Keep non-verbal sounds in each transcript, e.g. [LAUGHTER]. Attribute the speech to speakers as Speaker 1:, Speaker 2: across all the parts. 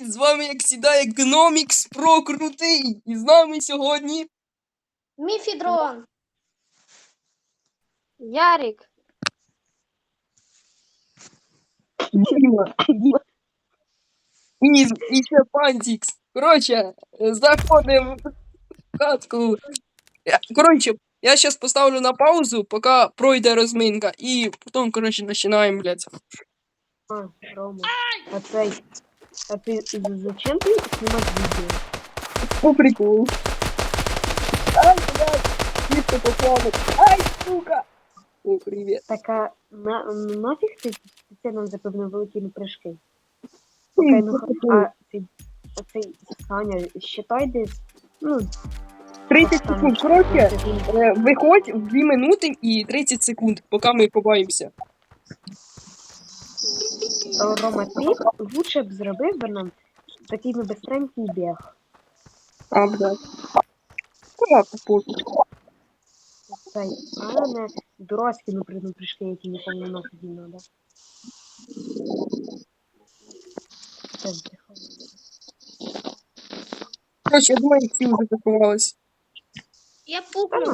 Speaker 1: З вами, як сідає, Гномікс Про Крутий. І з нами сьогодні.
Speaker 2: Міфідрон.
Speaker 3: Ярик.
Speaker 1: Діма. І, і ще Пантікс. Коротше, заходимо в хатку. Коротше, я зараз поставлю на паузу, поки пройде розминка. І потім, коротше, починаємо, блядь.
Speaker 3: А, Рома. Цей. А ты зачем ты снимать видео?
Speaker 1: По приколу. Ай, блядь, дітко поплавок. Ай, сука. О, привіт.
Speaker 3: Так а на, нафіг ти спеціально запевнив великі прыжки? Окей, ну а цей, а цей Саня, считай десь, ну,
Speaker 1: 30
Speaker 3: там,
Speaker 1: секунд. Коротше,
Speaker 3: він-
Speaker 1: Е, Виходь в 2 минути і 30 секунд, поки ми побаємося.
Speaker 3: О, Рома, ти лучше б зробив би нам такий ну, бистренький біг.
Speaker 1: А, блядь. Куда попозже?
Speaker 3: Цей, а не дурацькі ну, придум прыжки, які не надо. Це вдихав.
Speaker 1: Короче, я думаю, всі вже заховались.
Speaker 2: Я пукну.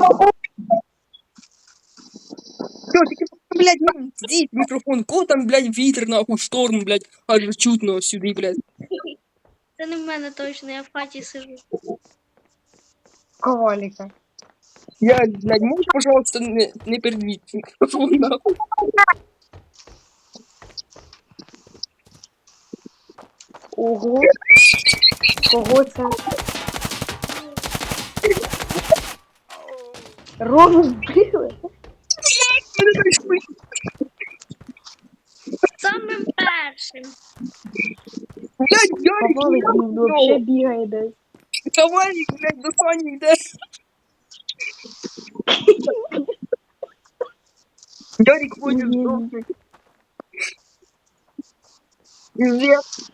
Speaker 1: Все, тільки, блядь, здесь мікрофон, кого там, блядь, вітер, нахуй, шторм, блядь, аж чутно сюди, блядь.
Speaker 2: Це не в мене точно, я в хаті сижу.
Speaker 3: Коваліка.
Speaker 1: Я, блядь, можеш, пожалуйста, не, не передвіть мікрофон, нахуй.
Speaker 3: Ого. Кого це? [LAUGHS] Рому вбили?
Speaker 2: Самим першим.
Speaker 1: Блядь, Ярик,
Speaker 3: Ковалик він вообще бігає десь.
Speaker 1: Ковалик, блядь, до Сані йде. Ярик ходить
Speaker 3: Ні-ні-ні.
Speaker 1: жовтий. Пиздец.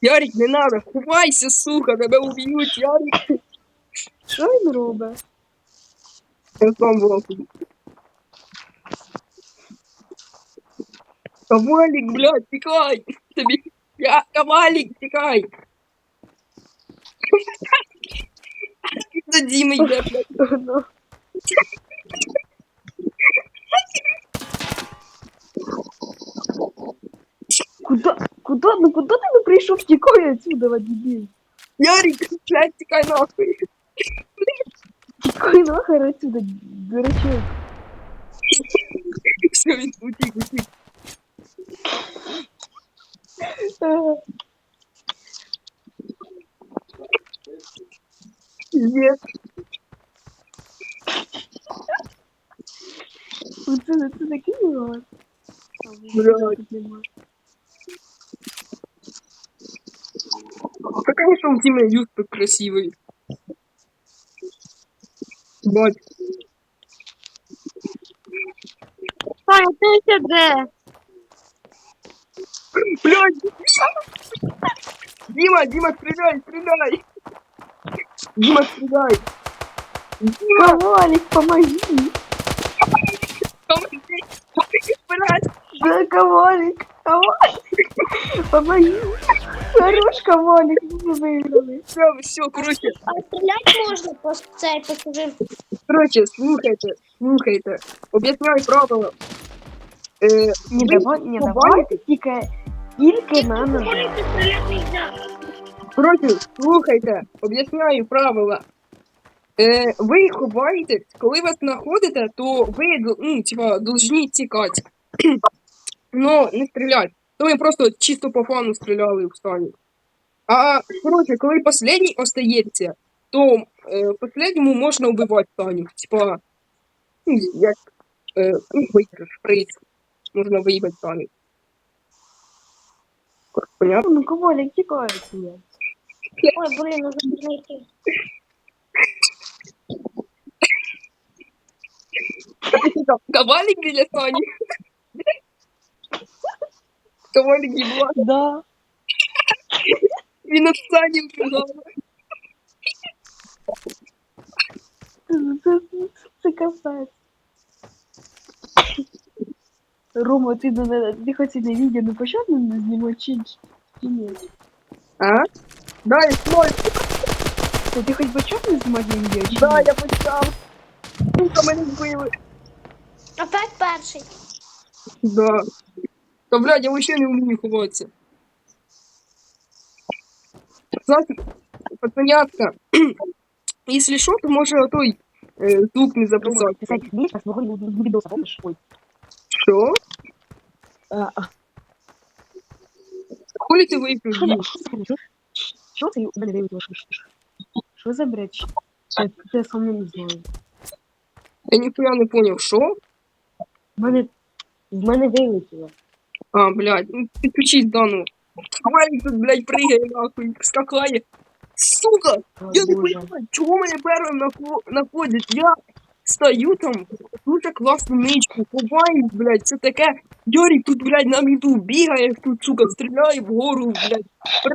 Speaker 1: Ярик, не надо, ховайся, сука, тебе уб'ють, Ярик.
Speaker 3: Що він робить?
Speaker 1: Я сам волку. Ковалик, блядь, тікай. Тобі... Я, Ковалик, тікай. За Дімой йде, блядь.
Speaker 3: Ну. Куда? Куда? Ну куда ти не прийшов? Тікай отсюда, дебіль.
Speaker 1: Ярик, блядь, тікай нахуй.
Speaker 3: Тікай нахер отсюда, дурачок.
Speaker 1: Все, він утік, утік.
Speaker 3: А,
Speaker 1: Пиздец.
Speaker 3: Пацаны, ты накинула?
Speaker 1: Блядь. Да, конечно, у Тима Юз так красивый. Бать.
Speaker 3: Ой, ты сюда.
Speaker 1: Блядь! Дима, Дима, стреляй, стреляй! Дима, стреляй! Дима,
Speaker 3: Ковалик, помоги!
Speaker 1: помоги! Помоги, блядь!
Speaker 3: Да, Ковалик! Ковалик! Помоги! Хорош, Ковалик, мы выиграли.
Speaker 1: Все, все, короче,
Speaker 2: А стріляти можна по цей по чужим.
Speaker 1: короче, слухайте, слухайте. Об'ясняю правила. Е,
Speaker 3: Не
Speaker 1: ви
Speaker 3: давай, не давайте, тільки, тільки на ножі.
Speaker 1: Коротше, слухайте, об'ясняю правила. Е, ви ховаєтесь, коли вас знаходите, то ви ну, типа, должні тікати. Ну, не стріляти. То ви просто чисто по фану стріляли в стані. А коротше, коли последній остається, то е, последньому можна вбивати Саню. Типа, ну, як е, ну, виграш, приз. Можна виїбати Саню. Понятно?
Speaker 3: Ну, Ковалик, тікай від мене.
Speaker 2: Ой, блін, ну знайти.
Speaker 1: Ковалик біля Сані. Ковалик їбла.
Speaker 3: Да.
Speaker 1: Він от Сані вбігав.
Speaker 3: Це, це, це капець. Рома, ти, не, ти хоч і не відео, ну почав не знімати чи, чи ні?
Speaker 1: А? Да, я сной,
Speaker 3: Та ти хоч почав не знімати на відео? чи
Speaker 1: да,
Speaker 3: ні?
Speaker 1: я почав. Сука, мене збили.
Speaker 2: Опять перший.
Speaker 1: Да. Та, блядь, я вообще не вмію ховатися. Знаете, пацанятка, если что, то може той е, звук не записати.
Speaker 3: писати більше, свого не буде відоса, помниш? Ой.
Speaker 1: Що? Хули
Speaker 3: у мене вилетіло? Що, що, що? Що за бред? Це сам не знаю.
Speaker 1: Я ніхуя не поняв, що?
Speaker 3: В мене, в мене вилетіло.
Speaker 1: А, блядь, ну підключись заново. Хавалик тут, блядь, пригає нахуй, скакає. Сука!
Speaker 3: О,
Speaker 1: Я не понимаю, чого мене первим нахо- находять. Я стою там, дуже класну ничку, ховаюсь, блядь, це таке. Ярик тут, блядь, на міду бігає, тут, сука, стріляє вгору, блядь,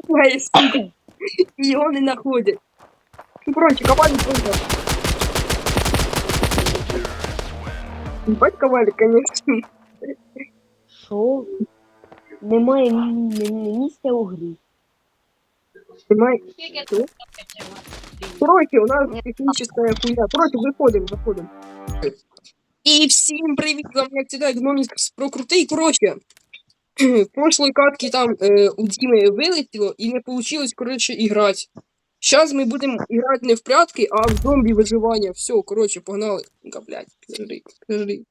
Speaker 1: пригає, сука, і його не знаходять. Ну, коротше, ковалик просто. Ебать ковалик, конечно.
Speaker 3: Що? Немає ні- ні- ні місця у грі.
Speaker 1: Понимаешь? Короче, у нас техническая хуйня. Короче, выходим, выходим. И всем привет, за мной всегда гномик прокрутый. Короче, в прошлой катке там э, у Димы вылетело и не получилось, короче, играть. Сейчас мы будем играть не в прятки, а в зомби выживание. Все, короче, погнали. Ну-ка, блядь, подожди, подожди.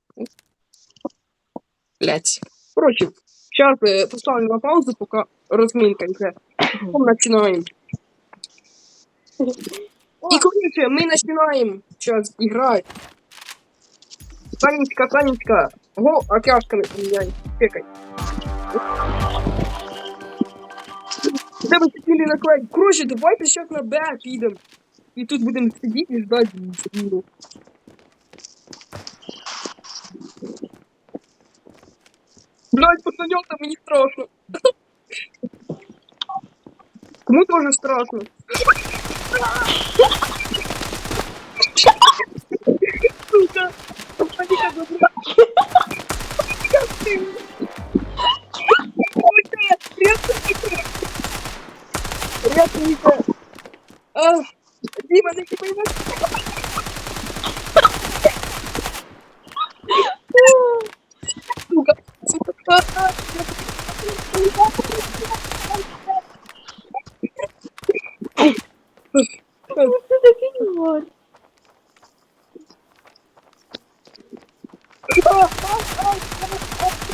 Speaker 1: Блядь. Короче, сейчас э, поставим на паузу, пока разминка идет. Потом начинаем. И, короче, мы начинаем сейчас играть. Санечка, Санечка, го окяшками поменяй. Чекай. Де ви хотіли наклеїти? Короче, давайте сейчас на Б підемо. І тут будемо сидіти і ждати зміну. Блядь, пацанёта, мені страшно. [LAUGHS] Кому тоже страшно? Паника забрала. Как ты? Ой, ты, рятуйте! Рятуйте! А, Дима, не понимаешь? Сука, сука, а, а,
Speaker 3: Це такий Гор.
Speaker 1: а.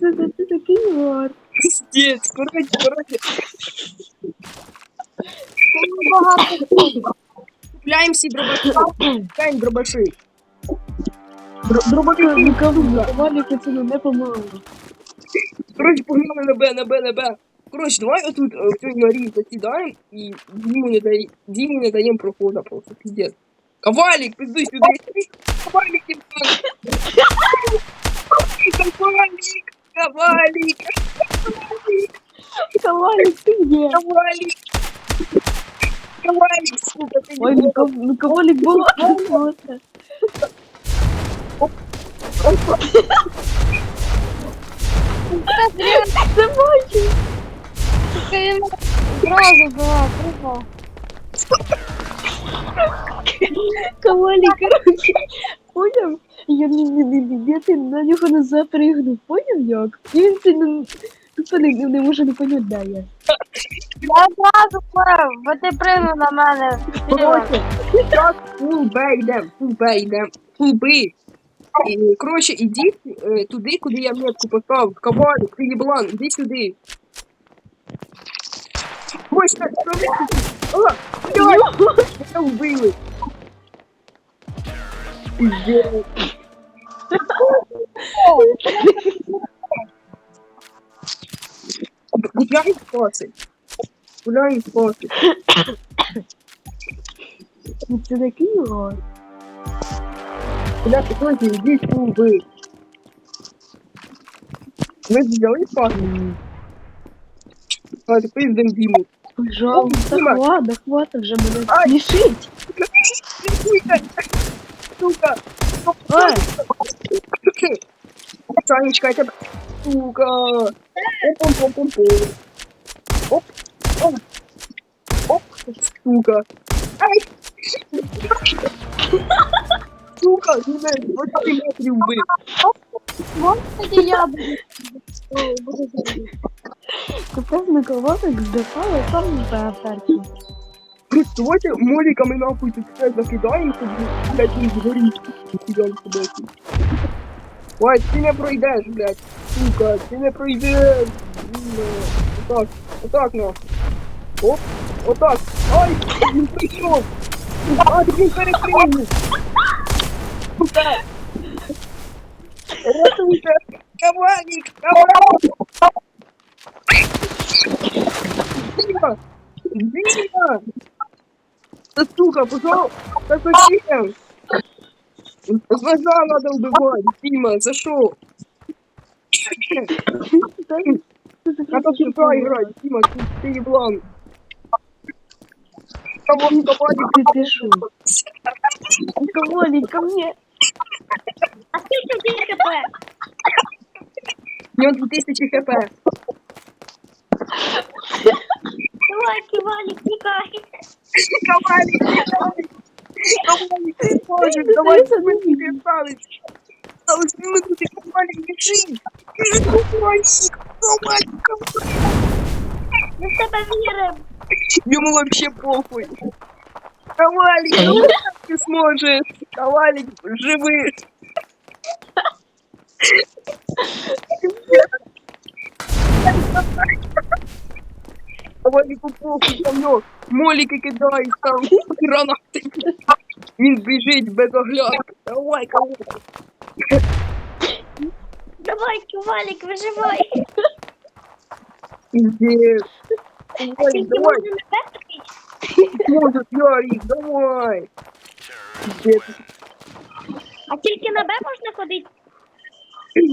Speaker 3: Це, це такий гор.
Speaker 1: Пиздец, короче, короче. Купляем себе дробаша, купляем дробаши. Др- Дробовики.
Speaker 3: Нікому Валіку це не помогло.
Speaker 1: Короче, погнали на Б, на Б, на Б. Короче, давай отут э, в цій норі засідаємо і Діму не, дай... Діму не даємо прохода просто, пиздец. Ковалик, пиздуй сюди. Ковалик, ти Ковалик, Ковалик,
Speaker 3: Валік, ти є.
Speaker 1: Ковалик. Ковалик, сука, ти
Speaker 3: Ой, ну ков- ну ковалік було. Просто. Це Бачу.
Speaker 2: Зразу була, тихо.
Speaker 3: Ковалік, коротше. Поняв? Я не, не, ти на нього не запригнув, поняв як? І він це не, тупо не, не може не поняти, де я.
Speaker 2: Я зразу впав, бо ти пригнув на мене.
Speaker 1: Короче, сейчас фул Б йдем, фул Б йдем, фул Б. І, коротше, ідіть е, туди, куди я метку поставив. Ковалик, ти єблан, іди сюди. Ой, що? А, блядь, мене вбили. Пиздец. Гуляй спаси. Гуляй спаси.
Speaker 3: Ну, Це такий гор.
Speaker 1: Бля, друзі, йдіть ви. Ми взяли пас. Давайте поїздимо Діму.
Speaker 3: Пожалуйста,
Speaker 1: Дима.
Speaker 3: хвата, хвата вже мене
Speaker 1: Ай.
Speaker 3: смішить.
Speaker 1: Сука! Сука!
Speaker 3: Ай,
Speaker 1: Санечка, я тебе... Сука! Оп-оп-оп-оп-оп. Оп, оп. Оп, сука. Ай! Сука, ну не, 20 метрів вбив.
Speaker 4: Кстати, я буду.
Speaker 3: Капець на колонок здихали сам першим.
Speaker 1: Просто давайте моліками нахуй тут все закидаємо, щоб, блядь, не згоріть. Себе. Ой, ти не пройдеш, блядь. Сука, ти не пройдеш. Блін, Отак, отак нахуй. Оп, отак. Ай, він прийшов. А, ти він перепригнув. Сука. Рятуйте. Ковальник, ковальник. Дима, Дима. Сука, пошел! Зачем? Ножа надо убивать, Дима, зашел. Надо сюда играть, Дима, ты, ты еблан. Кого не попали?
Speaker 3: Ти ти шо? Колоник, ко мне.
Speaker 2: А в тебе хп?
Speaker 1: У него 2000 хп.
Speaker 2: Давай, кивалік, тікай.
Speaker 1: Ковалик, ковалик. Ковалик, ты можешь, давай мы тебе палец. Осталось минуты, ковалик, бежи. Бежи, ковалик, ковалик, ковалик.
Speaker 2: Ми в тебе віримо.
Speaker 1: Ему вообще похуй. Ковалик, ну как ты сможешь? Ковалик, живы. Ковалику похуй, там моліки кидають, там гранати. Він біжить без оглядки. Давай, ковалик.
Speaker 2: Давай, кивалік, виживай. А
Speaker 1: давай,
Speaker 2: перший?
Speaker 1: может, Ярик, давай. Пиздец.
Speaker 2: А тільки на Б можна ходити?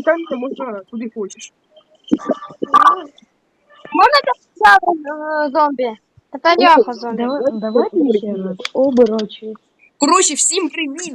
Speaker 1: Там можна куди хочеш.
Speaker 4: Можна так зомбі? Це зомбі.
Speaker 3: Давай, давайте ще раз. Оборочі.
Speaker 1: Коротше, всім привіт!